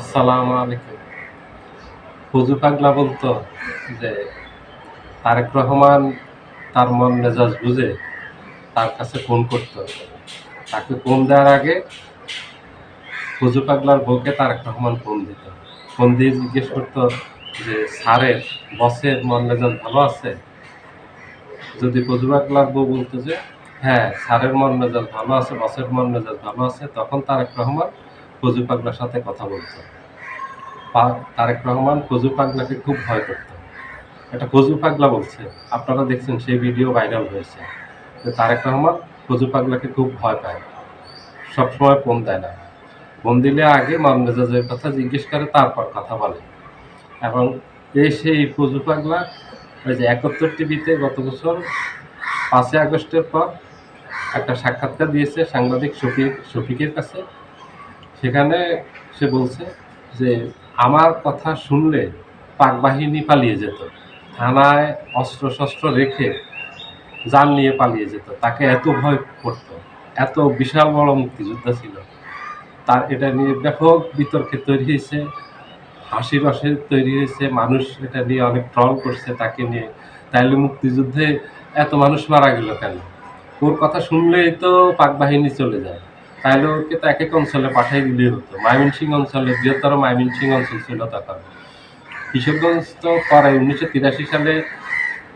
আসসালামু আলাইকুম। পাগলা বলতো যে, তারেক রহমান তার মন মেজাজ বুঝে তার কাছে ফোন করতো। তাকে ফোন দেওয়ার আগে পাগলার বউকে তারেক রহমান ফোন দিত। ফোন দিয়ে জিজ্ঞেস করতো যে, স্যারের বসের মন মেজাজ ভালো আছে? যদি হুজু পাগলার বউ বলতো যে হ্যাঁ স্যারের মন মেজাজ ভালো আছে, বসের মন মেজাজ ভালো আছে, তখন তারেক রহমান হুজু পাগলার সাথে কথা বলতো। তারেক রহমান ফজু পাগলাকে খুব ভয় করত। এটা ফজু পাগলা বলছে। আপনারা দেখছেন সেই ভিডিও ভাইরাল হয়েছে। যে তারেক রহমান ফজু পাগলাকে খুব ভয় পায়। সবসময় ফোন দেয় না। ফোন দিলে আগে মান মেজাজের কথা জিজ্ঞেস করে, তারপর কথা বলে। এবং এই সেই ফজু পাগলা, ওই যে একাত্তর টিভিতে গত বছর পাঁচই আগস্টের পর একটা সাক্ষাৎকার দিয়েছে সাংবাদিক শফিক, শফিকের কাছে। সেখানে সে বলছে যে, আমার কথা শুনলে পাক বাহিনী পালিয়ে যেত। থানায় অস্ত্র শস্ত্র রেখে যান নিয়ে পালিয়ে যেত। তাকে এত ভয় করত। এত বিশাল বড় মুক্তিযোদ্ধা ছিল। তার এটা নিয়ে ব্যাপক বিতর্কে তৈরি হয়েছে। হাসি রসে তৈরি হয়েছে। মানুষ এটা নিয়ে অনেক ট্রল করছে তাকে নিয়ে। তাইলে মুক্তিযুদ্ধে এত মানুষ মারা গেল কেন? ওর কথা শুনলেই তো পাক বাহিনী চলে যায়। তাহলে ওকে তো এক এক অঞ্চলে পাঠিয়ে দিলেই হতো। ময়মনসিংহ অঞ্চলে, বৃহত্তর ময়মনসিংহ অঞ্চল ছিল তখন। কিশোরগঞ্জ তো পরে, উনিশশো তিরাশি সালে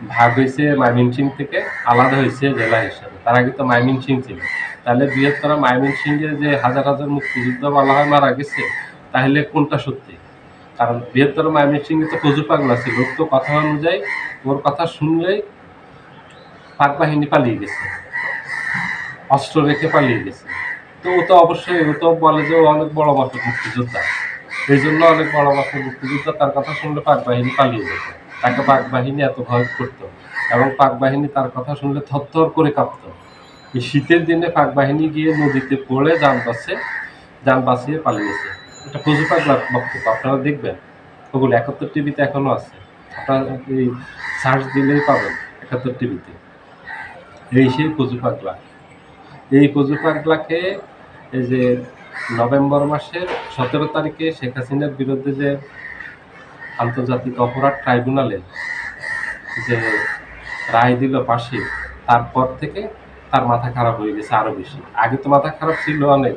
ভাগ হয়েছে ময়মনসিংহ থেকে, আলাদা হয়েছে জেলা হিসাবে। তার আগে তো ময়মনসিংহ ছিল। তাহলে বৃহত্তর ময়মনসিংহে যে হাজার হাজার মুক্তিযুদ্ধ বলা হয় মারা গেছে, তাহলে কোনটা সত্যি? কারণ বৃহত্তর ময়মনসিংহে তো প্রচুর পাগলা ছিল। ওর তো কথা অনুযায়ী, ওর কথা শুনলেই পাক বাহিনী পালিয়ে গেছে। অস্ত্র রেখে পালিয়ে গেছে। তো ও তো অবশ্যই, ও তো বলে যে ও অনেক বড় মাপের মুক্তিযোদ্ধা। এই জন্য অনেক বড় মাপের মুক্তিযোদ্ধা তার কথা শুনলে পাক বাহিনী পালিয়ে যেত। তাকে পাক বাহিনী এত ভয় করতো এবং পাক বাহিনী তার কথা শুনলে থরথর করে কাঁপত। এই শীতের দিনে পাক বাহিনী গিয়ে নদীতে পড়ে যান বাসে যান বাঁচিয়ে পালিয়েছে। এটা ফজু পাগলার বক্তব্য, আপনারা দেখবেন। ওগুলো একাত্তর টিভিতে এখনও আছে। আপনারা এই সার্চ দিলেই পাবেন একাত্তর টিভিতে। এই সেই ফজু পাগলা এই ফজু পাগলাকে এই যে নভেম্বর মাসের সতেরো তারিখে শেখ হাসিনার বিরুদ্ধে যে আন্তর্জাতিক অপরাধ ট্রাইব্যুনালে যে রায় দিল পাশে, তারপর থেকে তার মাথা খারাপ হয়ে গেছে আরও বেশি। আগে তো মাথা খারাপ ছিল অনেক,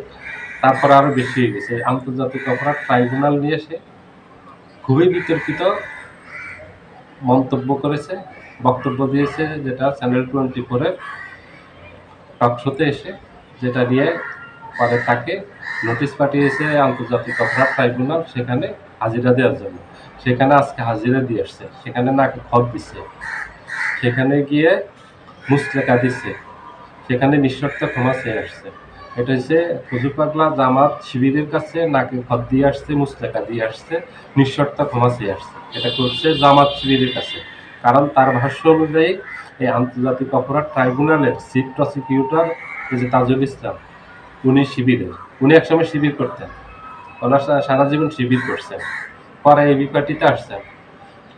তারপর আরও বেশি হয়ে গেছে। আন্তর্জাতিক অপরাধ ট্রাইব্যুনাল নিয়ে সে খুবই বিতর্কিত মন্তব্য করেছে, বক্তব্য দিয়েছে যেটা চ্যানেল টোয়েন্টি ফোরের টকশোতে এসে যেটা দিয়ে পরে তাকে নোটিশ পাঠিয়েছে আন্তর্জাতিক অপরাধ ট্রাইব্যুনাল সেখানে হাজিরা দেওয়ার জন্য। সেখানে আজকে হাজিরা দিয়ে আসছে। সেখানে নাকি খত দিচ্ছে। সেখানে গিয়ে মুসলেকা দিচ্ছে। সেখানে নিঃশর্ত ক্ষমা চেয়ে আসছে। এটা হচ্ছে হুজু পাগলা জামাত শিবিরের কাছে নাকি খত দিয়ে আসছে মুসলেকা দিয়ে আসছে, নিঃশর্ত ক্ষমা চেয়ে আসছে। এটা করছে জামাত শিবিরের কাছে। কারণ তার ভাষ্য অনুযায়ী এই আন্তর্জাতিক অপরাধ ট্রাইব্যুনালের চিফ প্রসিকিউটর যে তাজুল ইসলাম, উনি শিবিরের, উনি একসময় শিবির করতেন। ওনার সারা জীবন শিবির করছেন। পরে এই বিপাটিতে আসছেন।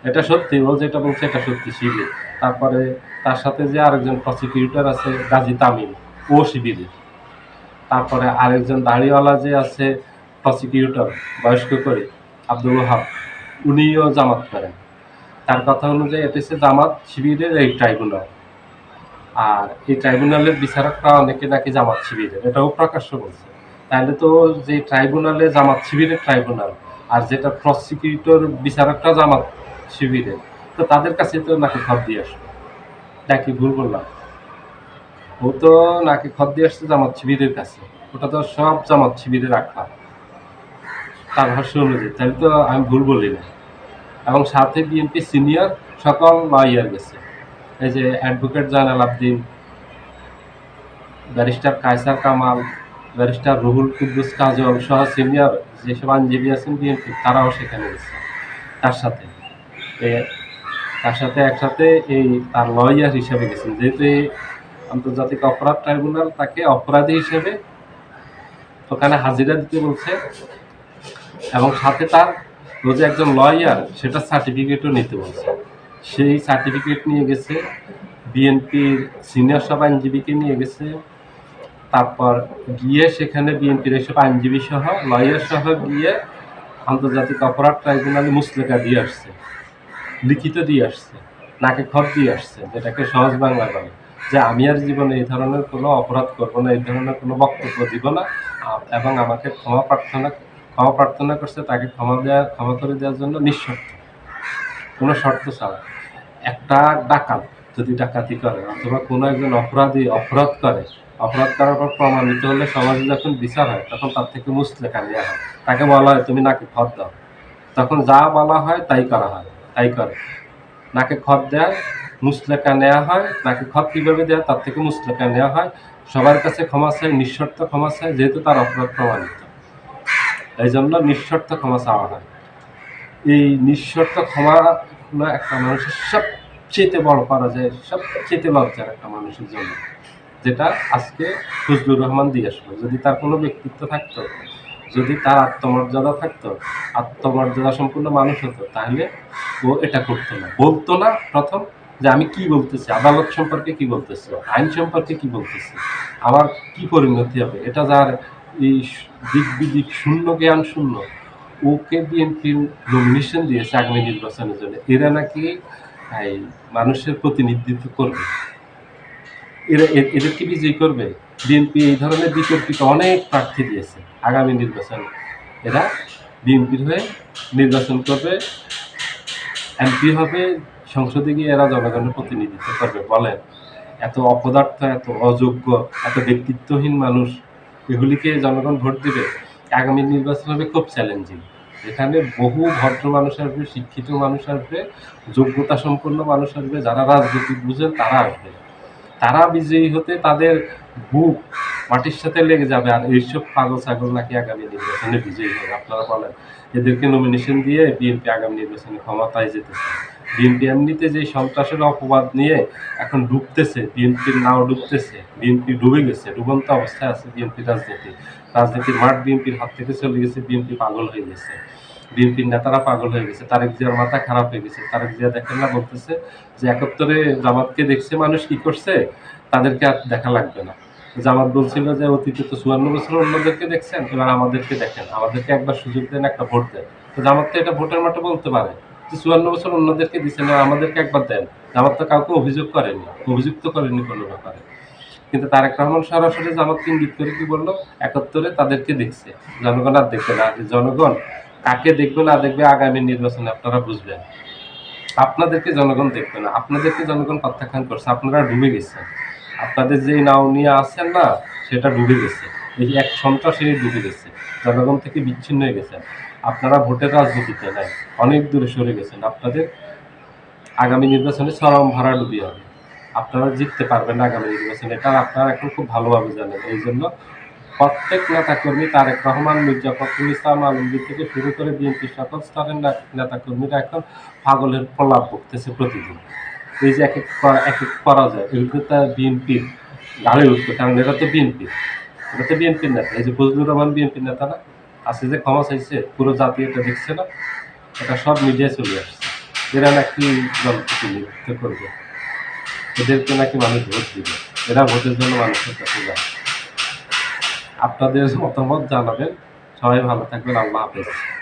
এটা সত্যি, ও যেটা বলছে এটা সত্যি শিবির। তারপরে তার সাথে যে আরেকজন প্রসিকিউটর আছে, গাজী তামিম, ও শিবিরের তারপরে আরেকজন দাড়িওয়ালা যে আছে প্রসিকিউটর বয়স্ক করে, আব্দুল ওহাব, উনিও জামাত করেন। তার কথা অনুযায়ী এটা হচ্ছে জামাত শিবিরের এই ট্রাইব্যুনাল। আর এই ট্রাইব্যুনালের বিচারকরা অনেকে নাকি জামাত শিবিরের, এটাও প্রকাশ্য বলছে। তাহলে তো যে ট্রাইব্যুনালে জামাত শিবিরের ট্রাইব্যুনাল আর যেটা প্রসিকিউটর বিচারকরা জামাত শিবিরের, তো তাদের কাছে তো নাকি খত দিয়ে আসবে? নাকি ভুল বললাম? ও তো নাকি খত দিয়ে আসছে জামাত শিবিরের কাছে। ওটা তো সব জামাত শিবিরের রাখা তার ভাষ্য অনুযায়ী, তাহলে তো আমি ভুল বলি না। এবং সাথে বিএনপি সিনিয়র সকল লয়ার গেছে। এই যে advocate Zainul Abdin barrister Kaiser Kamal barrister Ruhul Quddus Kajal সহ সিনিয়র যেসব আইনজীবী আছেন বিএনপি, তারাও সেখানে গেছে। তার সাথে তার সাথে একসাথে এই তার লয়ার হিসেবে গেছেন। যেহেতু এই আন্তর্জাতিক অপরাধ ট্রাইব্যুনাল তাকে অপরাধী হিসেবে ওখানে হাজিরা দিতে বলছে এবং সাথে তার ও যে একজন লয়ার সেটা সার্টিফিকেটও নিতে বলছে। সেই সার্টিফিকেট নিয়ে গেছে বিএনপির সিনিয়র সব আইনজীবীকে নিয়ে গেছে। তারপর গিয়ে সেখানে বিএনপির এসব আইনজীবী সহ লয়ার সহ গিয়ে আন্তর্জাতিক অপরাধ ট্রাইব্যুনালে মুসলেকা দিয়ে আসছে, লিখিত দিয়ে আসছে, নাকে খত দিয়ে আসছে, যেটাকে সহজ বাংলা বলে। যে আমি আর জীবনে এই ধরনের কোনো অপরাধ করব না, এই ধরনের কোনো বক্তব্য দিব না এবং আমাকে ক্ষমা প্রার্থনা ক্ষমা প্রার্থনা করছে, তাকে ক্ষমা দেওয়া ক্ষমা করে দেওয়ার জন্য নিঃশর্ত। কোনো শর্ত ছাড়া। একটা ডাকাত যদি ডাকাতি করে, অথবা কোনো একজন অপরাধী অপরাধ করে, অপরাধ করার পর প্রমাণিত হলে সমাজে যখন বিচার হয়, তখন তার থেকে মুসলেখা নেওয়া হয়। তাকে বলা হয়, তুমি নাকি খত দাও। তখন যা বলা হয়, তাই করা হয়, তাই করে। নাকে খত দেয়, মুসলেখা নেওয়া হয়, নাকে খত কীভাবে দেয়, তার থেকে মুসলেখা নেওয়া হয়। সবার কাছে ক্ষমা চাই, নিঃশর্ত ক্ষমা চাই, যেহেতু তার অপরাধ প্রমাণিত। এই জন্য নিঃশর্ত ক্ষমা চাওয়া হয়। এই নিঃশর্ত ক্ষমা হলো একটা মানুষের সবচেয়ে বড় করা যায় সবচেয়ে লজ্জার একটা মানুষের জন্য, যেটা আজকে ফজলুর রহমান দিয়ে আসলো। যদি তার কোনো ব্যক্তিত্ব থাকতো, যদি তার আত্মমর্যাদা থাকতো, আত্মমর্যাদা সম্পূর্ণ মানুষ হতো, তাহলে ও এটা করতো না। বলতো না প্রথম যে আমি কি বলতেছি, আদালত সম্পর্কে কি বলতেছি, আইন সম্পর্কে কি বলতেছি, আমার কি পরিণতি হবে, এটা যার এই দিক বিদিক শূন্য, জ্ঞান শূন্য, ওকে বিএনপির নমিনেশন দিয়েছে আগামী নির্বাচনের জন্য। এরা নাকি, এই মানুষের প্রতিনিধিত্ব করবে। এরা, এ- এদেরকে বিজয়ী করবে? বিএনপি এই ধরনের বিতর্কিত অনেক প্রার্থী দিয়েছে। আগামী নির্বাচনে এরা বিএনপির হয়ে নির্বাচন করবে, এমপি হবে, সংসদে গিয়ে এরা জনগণের প্রতিনিধিত্ব করবে। বলেন, এত অপদার্থ, এত অযোগ্য, এত ব্যক্তিত্বহীন মানুষ এগুলিকে জনগণ ভোট দেবে। আগামী নির্বাচন হবে খুব চ্যালেঞ্জিং এখানে বহু ভদ্র মানুষ আসবে, শিক্ষিত মানুষ আসবে, যোগ্যতা সম্পন্ন মানুষ আসবে, যারা রাজনীতি বুঝেন তারা আসবে। তারা বিজয়ী হতে তাদের বুক মাটির সাথে লেগে যাবে। আর এইসব পাগল ছাগল নাকি আগামী নির্বাচনে বিজয়ী হবে? আপনারা বলেন। এদেরকে নমিনেশন দিয়ে বিএনপি আগামী নির্বাচনে ক্ষমতায় যেতেছে বিএনপি এমনিতে যে সন্ত্রাসের অপবাদ নিয়ে এখন ডুবতেছে বিএনপির নাও ডুবতেছে, বিএনপি ডুবে গেছে, ডুবন্ত অবস্থায় আছে বিএনপি রাজনীতি। রাজনীতির মাঠ বিএনপির হাত থেকে চলে গেছে, বিএনপি পাগল হয়ে গেছে। বিএনপির নেতারা পাগল হয়ে গেছে, তারেক জিয়ার মাথা খারাপ হয়ে গেছে। তারেক জিয়া দেখেন না বলতেছে যে একাত্তরে জামাতকে দেখছে, মানুষ কি করছে? তাদেরকে আর দেখা লাগবে না। জামাত বলছিল যে অতীতে তো চুয়ান্ন বছর অন্যদেরকে দেখছেন, এবার আমাদেরকে দেখেন। আমাদেরকে একবার সুযোগ দেন, একটা ভোট দেন। তো জামাত তো এটা ভোটের মাঠে বলতে পারে। চুয়ান্ন বছর অন্যদেরকে দিচ্ছেন আর আমাদেরকে একবার দেন। জামাত তো কাউকে অভিযোগ করেনি, অভিযুক্ত করেনি কোনো ব্যাপারে। কিন্তু তারেক রহমান সরাসরি জামাতকে ইঙ্গিত করে কি বলল? একাত্তরে তাদেরকে দেখছে। জনগণ আর দেখবে না। জনগণ কাকে দেখবে না দেখবে আগামী নির্বাচনে আপনারা বুঝবেন। আপনাদেরকে জনগণ দেখবে না। আপনাদেরকে জনগণ প্রত্যাখ্যান করছে। আপনারা ডুবে গেছেন। আপনাদের যে নাও নিয়ে আসছেন না, সেটা ডুবে গেছে। এই এক সন্ত্রাসী ডুবে গেছে। জনগণ থেকে বিচ্ছিন্ন হয়ে গেছেন। আপনারা ভোটের রাজনীতিতে, নাই, অনেক দূরে সরে গেছেন। আপনাদের আগামী নির্বাচনে চরম ভাড়া ডুবি হবে। আপনারা জিততে পারবেন আগামী নির্বাচনে। এটা আপনারা এখন খুব ভালোভাবে জানেন। এই জন্য প্রত্যেক নেতাকর্মী, তারেক রহমান, মির্জা ফখরুল ইসলাম আলমগীর থেকে শুরু করে বিএনপির সকল স্তরের নেতাকর্মীরা এখন পাগলের প্রলাপ বকতেছে প্রতিদিন। এই যে এক এক এক এক করা যায় এগুলো তো বিএনপির গাড়ি উঠবে, কারণ এটা তো বিএনপি। এটা তো বিএনপির নেতা। এই যে ফজলুর রহমান বিএনপির নেতা না? আজকে যে ক্ষমা চাইছে, পুরো জাতি এটা দেখছে না, এটা সব মিডিয়ায় চলে আসছে। এরা নাকি জনপ্রতিনিধিত্ব করবে। এদেরকে নাকি মানুষ ভোট দিবে। এরা ভোটের জন্য মানুষের কাছে যায়। আপনাদের মতামত জানাবেন। সবাই ভালো থাকবেন। আল্লাহ হাফেজ।